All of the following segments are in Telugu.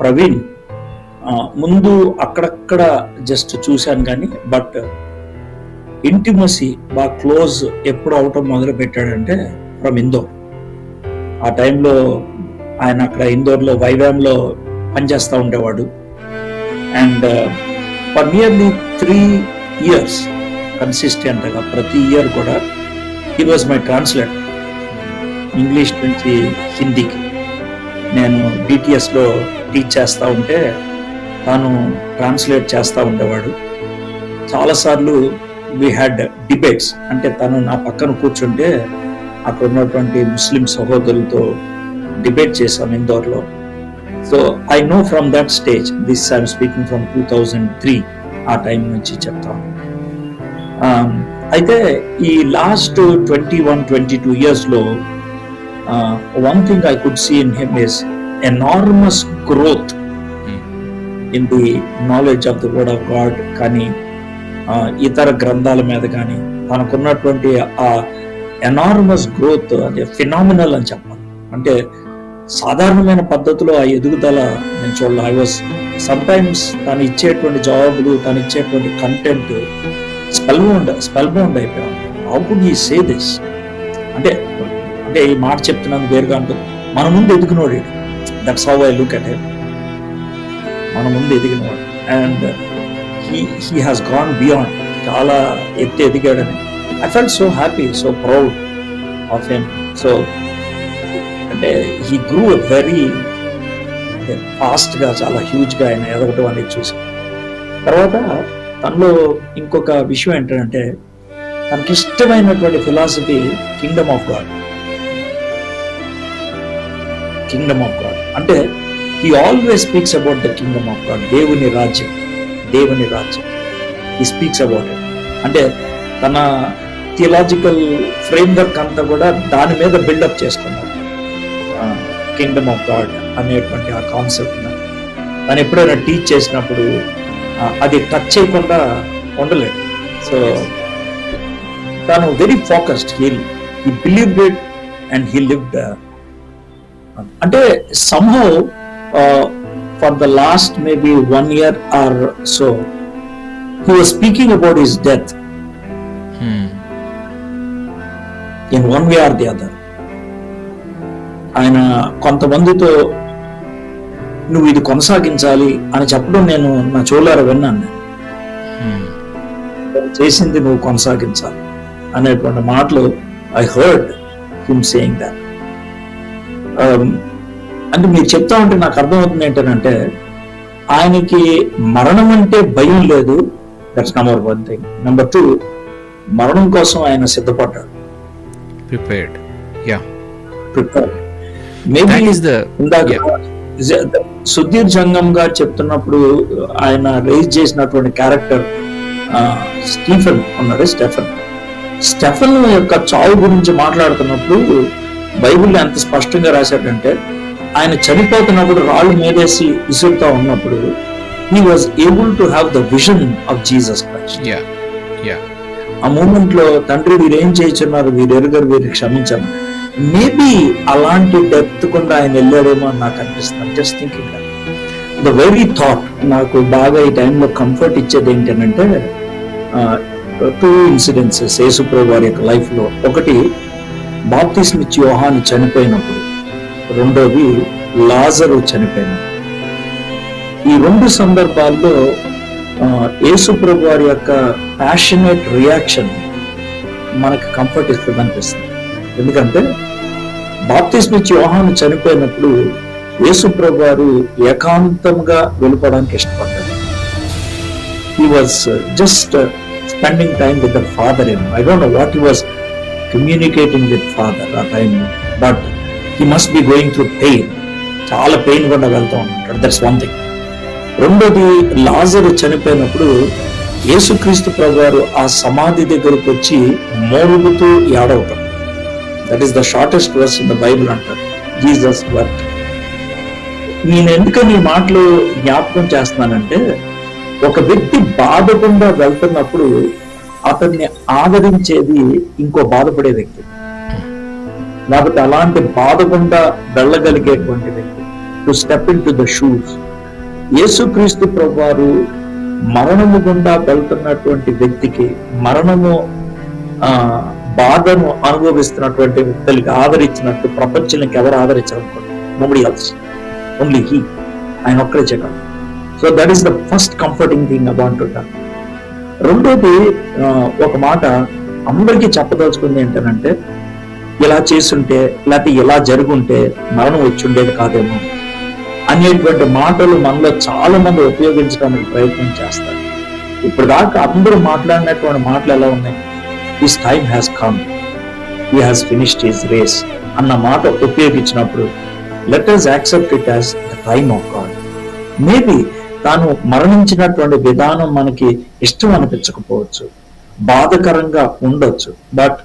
ప్రవీణ్ ముందు అక్కడక్కడ జస్ట్ చూశాను కానీ బట్ ఇంటిమసీ బాగా క్లోజ్ ఎప్పుడు అవటం మొదలు పెట్టాడంటే ఫ్రమ్ ఇందోర్ ఆ టైంలో ఆయన అక్కడ ఇందోర్లో వైవాంలో పనిచేస్తూ ఉండేవాడు. And for nearly three years కన్సిస్టెంట్గా ప్రతి ఇయర్ కూడా he was my translator English నుంచి హిందీకి నేను డిటిఎస్లో టీచ్ చేస్తూ ఉంటే తాను ట్రాన్స్లేట్ చేస్తూ ఉండేవాడు. చాలాసార్లు వీ హ్యాడ్ డిబేట్స్ అంటే తను నా పక్కన కూర్చుంటే అక్కడ ఉన్నటువంటి ముస్లిం సహోదరులతో డిబేట్ చేశాం ఇందోర్లో. So I know from that stage this I'm speaking from two thousand three ఆ టైం నుంచి చెప్తాను um, అయితే ఈ last twenty one twenty two ఇయర్స్లో one thing I could see in him is enormous growth in the knowledge of the word of God కానీ ఇతర గ్రంథాల మీద కానీ తనకున్నటువంటి ఆ ఎనార్మస్ గ్రోత్ అదే ఫినామినల్ అని చెప్పాలి అంటే సాధారణమైన పద్ధతిలో ఆ ఎదుగుదల నేను చూడాలి. ఐ వాజ్ సమ్ టైమ్స్ తను ఇచ్చేటువంటి జవాబులు తను ఇచ్చేటువంటి content spell bound spell bound అయిపోయాను how could I say this అంటే అంటే ఈ మాట చెప్తున్నాను వేరుగా ఉంటుంది మన ముందు ఎదిగినోడు that's how I look at him మన ముందు ఎదిగినవాడు. And he he has gone beyond చాలా ఎత్తి ఎదిగాడని. I felt so happy so proud of him so అంటే హీ గ్రూ వెరీ ఫాస్ట్గా చాలా హ్యూజ్గా ఆయన ఎదగటం అనేది చూసి. తర్వాత తనలో ఇంకొక విషయం ఏంటంటే తనకి ఇష్టమైనటువంటి philosophy kingdom of God kingdom of God అంటే he always speaks about the kingdom of God దేవుని రాజ్యం దేవుని రాజ్యం. ఈ స్పీక్స్ అబౌట్ ఇట్ అంటే తన థియలాజికల్ ఫ్రేమ్వర్క్ అంతా కూడా దాని మీద బిల్డప్ చేసుకున్నాడు. కింగ్డమ్ ఆఫ్ గాడ్ అనేటువంటి ఆ కాన్సెప్ట్ తను ఎప్పుడైనా టీచ్ చేసినప్పుడు అది టచ్ చేయకుండా ఉండలేదు. సో తను very focused he he believe it and he lived అంటే somehow for the last maybe one year or so he was speaking about his death in one way or the other ఆయన కొంతమందితో నువ్వు ఇది కొనసాగించాలి అని చెప్పడం నేను నా చోళార విన్నాను నేను. నువ్వు చేసింది నువ్వు కొనసాగించాలి అనేటువంటి మాటలు I heard him saying that అంటే మీరు చెప్తా ఉంటే నాకు అర్థమవుతుంది ఏంటంటే ఆయనకి మరణం అంటే భయం లేదు. That's number one thing number two మరణం కోసం ఆయన సిద్ధపడ్డాడు. Prepared ya prepare that maybe is the. Sudheer Jangam garu చెప్తున్నప్పుడు ఆయన రేజ్ చేసినటువంటి క్యారెక్టర్ స్టీఫెన్ ఉన్నాడు స్టెఫెన్. స్టెఫెన్ యొక్క చావు గురించి మాట్లాడుతున్నప్పుడు బైబిల్లో ఎంత స్పష్టంగా రాశాడంటే ఆయన చనిపోతున్నప్పుడు రాళ్ళు మీదేసి విసురుతా ఉన్నప్పుడు he was able to have the vision of Jesus Christ ya ya ఆ మూమెంట్లో తండ్రి వీరు ఏం చేయించున్నారు వీరు ఎరుగరు వీరు క్షమించను మేబీ అలాంటి డెప్త్ కూడా ఆయన వెళ్ళాడేమో అని నాకు అనిపిస్తుంది. Just thinking the very thought నాకు బాగా ఈ టైంలో కంఫర్ట్ ఇచ్చేది ఏంటంటే టూ ఇన్సిడెంట్సెస్ యేసుప్రభు వారి యొక్క లైఫ్లో. ఒకటి బాప్తిస్మ్ ఇచ్చి యోహాను చనిపోయినప్పుడు రెండోది లాజరు చనిపోయినప్పుడు. ఈ రెండు సందర్భాల్లో ఆ, యేసుప్రభు వారి యొక్క ప్యాషనేట్ రియాక్షన్ మనకు కంఫర్ట్ ఇస్తుంది అనిపిస్తుంది ఎందుకంటే బాప్తిస్మ్ ఇచ్చి యోహాను చనిపోయినప్పుడు యేసుప్రభు వారు ఏకాంతంగా వెళ్ళిపోవడానికి ఇష్టపడ్డారు. He was just spending time with the father ఏమో I don't know what he was communicating with father ఆ time but he must be going through pain చాలా పెయిన్ కూడా వెళ్తూ ఉంటాడు దట్స్ వన్ థింగ్ రెండోది లాజరు చనిపోయినప్పుడు యేసుక్రీస్తు ప్రభు ఆ సమాధి దగ్గరకు వచ్చి మోరుగుతూ ఏడవటం. That is the shortest verse in the Bible అంటారు. జీసస్ వర్క్ నేను ఎందుకని ఈ మాటలు జ్ఞాపకం చేస్తున్నానంటే ఒక వ్యక్తి బాధకుండా వెళ్తున్నప్పుడు అతన్ని ఆదరించేది ఇంకో బాధపడే వ్యక్తి. లేకపోతే అలాంటి బాధకుండా వెళ్ళగలిగేటువంటి వ్యక్తి. To step in to the shoes Yesukreestu ప్రభువారు మరణము గుండా వెళ్తున్నటువంటి వ్యక్తికి మరణము ఆ బాధను అనుభవిస్తున్నటువంటి వ్యక్తులకి ఆదరించినట్టు ప్రపంచానికి ఎవరు ఆదరించాలనుకోండి నోబడి ఎల్స్ ఓన్లీ హీ ఆయన ఒక్కడే చేయగలరు so that is the first comforting thing about రెండోది ఒక మాట అందరికీ చెప్పదలుచుకుంది ఏంటంటే ఇలా చేసుంటే లేకపోతే ఇలా జరుగుంటే మరణం వచ్చి ఉండేది కాదేమో అనేటువంటి మాటలు మనలో చాలా మంది ఉపయోగించడానికి ప్రయత్నం చేస్తారు. ఇప్పుడు దాకా అందరూ మాట్లాడినటువంటి మాటలు ఎలా ఉన్నాయి? This time has come he has finished his race అన్న మాట ఉపయోగించినప్పుడు let us accept it as the time of God maybe తాను మరణించినటువంటి విధానం మనకి ఇష్టం అనిపించకపోవచ్చు. బాధకరంగా ఉండొచ్చు. But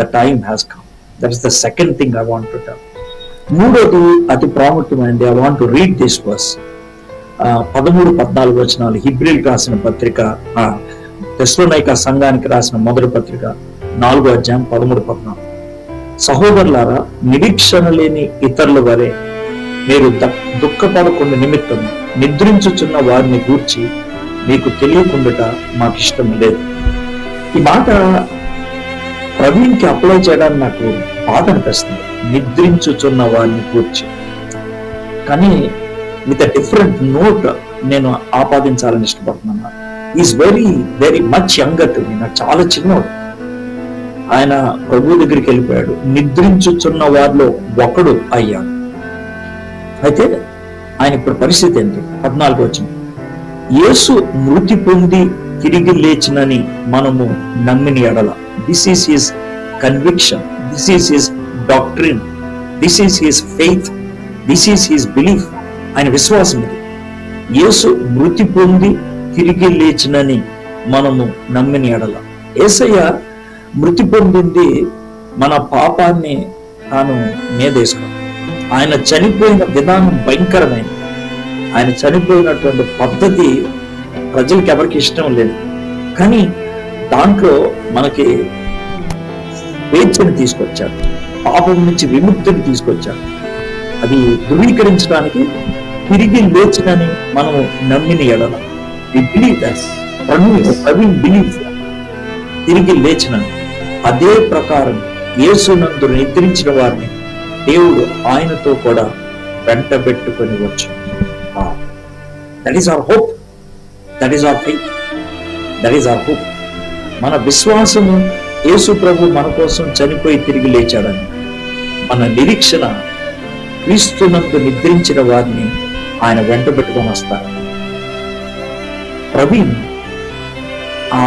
the time has come that is the second thing I want to tell మూడోది అతి ప్రాముఖ్యమైనది. I want to read this verse పదమూడు పద్నాలుగు వచనాలు హిబ్రిల్ రాసిన పత్రిక తెస్లోనైక సంఘానికి రాసిన మొదటి పత్రిక నాలుగో అధ్యాయం పదమూడు పద్నాలుగు. సహోదరులారా నిరీక్షణ లేని ఇతరుల వరే మీరు దుఃఖపడకుండా నిమిత్తం నిద్రించుచున్న వారిని గూర్చి మీకు తెలియకుండా మాకు ఇష్టం లేదు. ఈ మాట ప్రవీణ్కి అప్లై చేయడానికి నాకు బాధ అనిపిస్తుంది. నిద్రించుచున్న వారిని గూర్చి. కానీ విత్ డిఫరెంట్ నోట్ నేను ఆపాదించాలని ఇష్టపడుతున్నాను. Is very very much younger to నాకు చాలా చిన్నవాడు ఆయన ప్రభు దగ్గరికి వెళ్ళిపోయాడు. నిద్రించుచున్న వారిలో ఒకడు అయ్యాడు. అయితే ఆయన ఇప్పుడు పరిస్థితి ఏంటి? పద్నాలుగు వచ్చిన యేసు మృతి పొంది తిరిగి లేచినని మనము నమ్మిన ఎడల. This is his conviction this is his doctrine this is his faith this is his belief ఆయన విశ్వాసం ఇది. యేసు మృతి పొంది తిరిగి లేచినని మనము నమ్మిన ఎడల. ఏసయ్య మృతి పొందింది మన పాపాన్ని తాను మీదేసుకున్నాడు ఆయన చనిపోయిన విధానం భయంకరమైనది ఆయన చనిపోయినటువంటి పద్ధతి ప్రజలకి ఎవరికి ఇష్టం లేదు. కానీ దాంట్లో మనకి స్వేచ్ఛని తీసుకొచ్చాడు పాపం నుంచి విముక్తిని తీసుకొచ్చాడు అది ధృవీకరించడానికి తిరిగి లేచినని మనం నమ్మిన ఎడల. బిలీవ్ బిలీవ్ తిరిగి లేచినని. అదే ప్రకారం యేసునందు నిద్రించిన వారిని దేవుడు ఆయనతో కూడా వెంట పెట్టుకొని వచ్చు that is our hope that is our faith that is our hope మన విశ్వాసము యేసు ప్రభు మన కోసం చనిపోయి తిరిగి లేచాడని మన నిరీక్షణ క్రీస్తునందు నిద్రించిన వారిని ఆయన వెంట పెట్టుకొని వస్తారు ప్రవీణ్ ఆ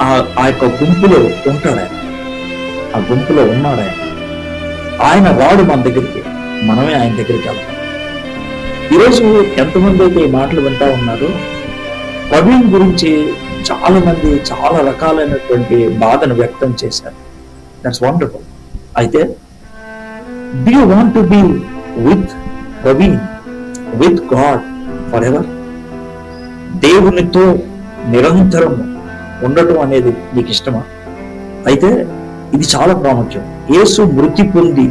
ఆ- ఆ యొక్క గుంపులో ఉంటాడు ఆయన. ఆ గుంపులో ఉన్నాడు ఆయన. ఆయన రాడు మన దగ్గరికి మనమే ఆయన దగ్గరికి వెళ్తాం. ఈరోజు ఎంతమంది అయితే ఈ మాటలు వింటా ఉన్నారో ప్రవీణ్ గురించి చాలా మంది చాలా రకాలైనటువంటి బాధను వ్యక్తం చేశారు. దట్స్ వండర్ఫుల్ అయితే do you want to be with Praveen with God forever దేవునితో నిరంతరం ఉండటం అనేది నీకు ఇష్టమా? అయితే ఇది చాలా ప్రాముఖ్యం. యేసు మృతి పొంది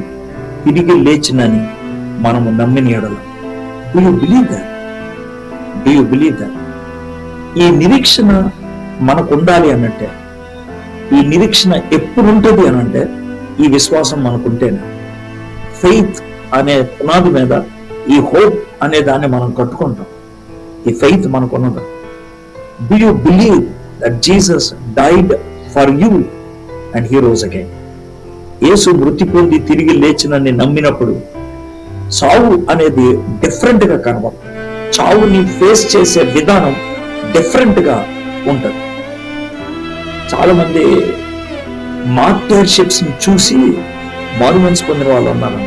తిరిగి లేచినని మనము నమ్మిన ఎడల. Do you believe that do you believe that ఈ నిరీక్షణ మనకు ఉండాలి అనంటే ఈ నిరీక్షణ ఎప్పుడు ఉంటుంది అనంటే ఈ విశ్వాసం మనకుంటేనే. ఫెయిత్ అనే పునాది మీద ఈ హోప్ అనే దాన్ని మనం కట్టుకుంటాం. ఈ ఫెయిత్ మనకున్నది? Do you believe that Jesus died for you and he rose again Yesu మృతి పొంది తిరిగి లేచినని నమ్మినప్పుడు చావు అనేది డిఫరెంట్గా కనబడుతుంది చావుని ఫేస్ చేసే విధానం డిఫరెంట్గా ఉంటది. చాలా మంది మార్టర్షిప్స్ని చూసి మారుమన్స్ పొందిన వాళ్ళు ఉన్నారు.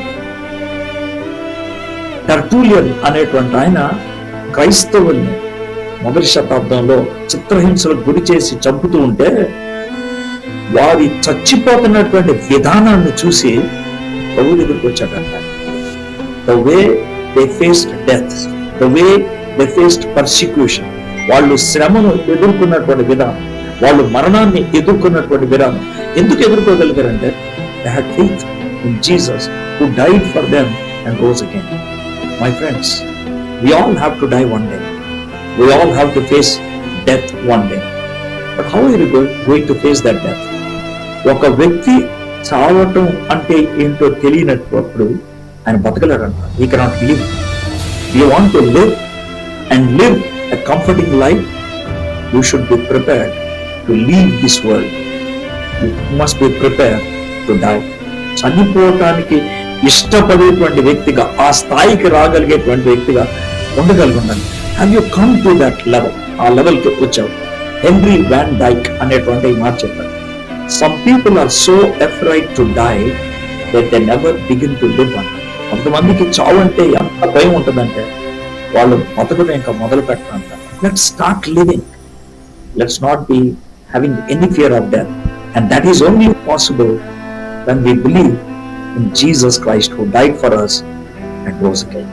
టర్టూలియన్ అనేటువంటి ఆయన క్రైస్తవుల్ని మొదటి శతాబ్దంలో చిత్రహింసలకు గురి చేసి చంపుతూ ఉంటే వారి చచ్చిపోతున్నటువంటి విధానాన్ని చూసి ప్రభు దగ్గరికి వచ్చాడంట the way they faced death the way they faced persecution వాళ్ళు శ్రమను ఎదుర్కొన్నటువంటి విధానం వాళ్ళు మరణాన్ని ఎదుర్కొన్నటువంటి విధానం ఎందుకు ఎదుర్కోగలిగారంటే they had faith in Jesus who died for them and rose again my friends We all have to die one day. We all have to face death one day. But how are you going to face that death? ఒక వ్యక్తి చావటం అంటే ఏంటో తెలియనప్పుడు ఆయన బతకలేడంట he cannot live you want to live and live a comforting life you should be prepared to leave this world you must be prepare to die చనిపోవటానికి ఇష్టపడేటువంటి వ్యక్తిగా ఆ స్థాయికి రాగలిగేటువంటి వ్యక్తిగా ఉండగలిగి ఉండాలి have you come to that level ఆ లెవెల్కి వచ్చావు. హెన్రీ వ్యాన్ డైక్ అనేటువంటి మాట చెప్పాడు some people are so afraid to die that they never begin to live అంట కొంతమందికి చావు అంటే ఎంత భయం ఉంటుందంటే వాళ్ళు బతకడం ఇంకా మొదలు పెట్టారంట. Let start living let's not be having any fear of death and that is only possible when we believe in Jesus Christ who died for us and rose again.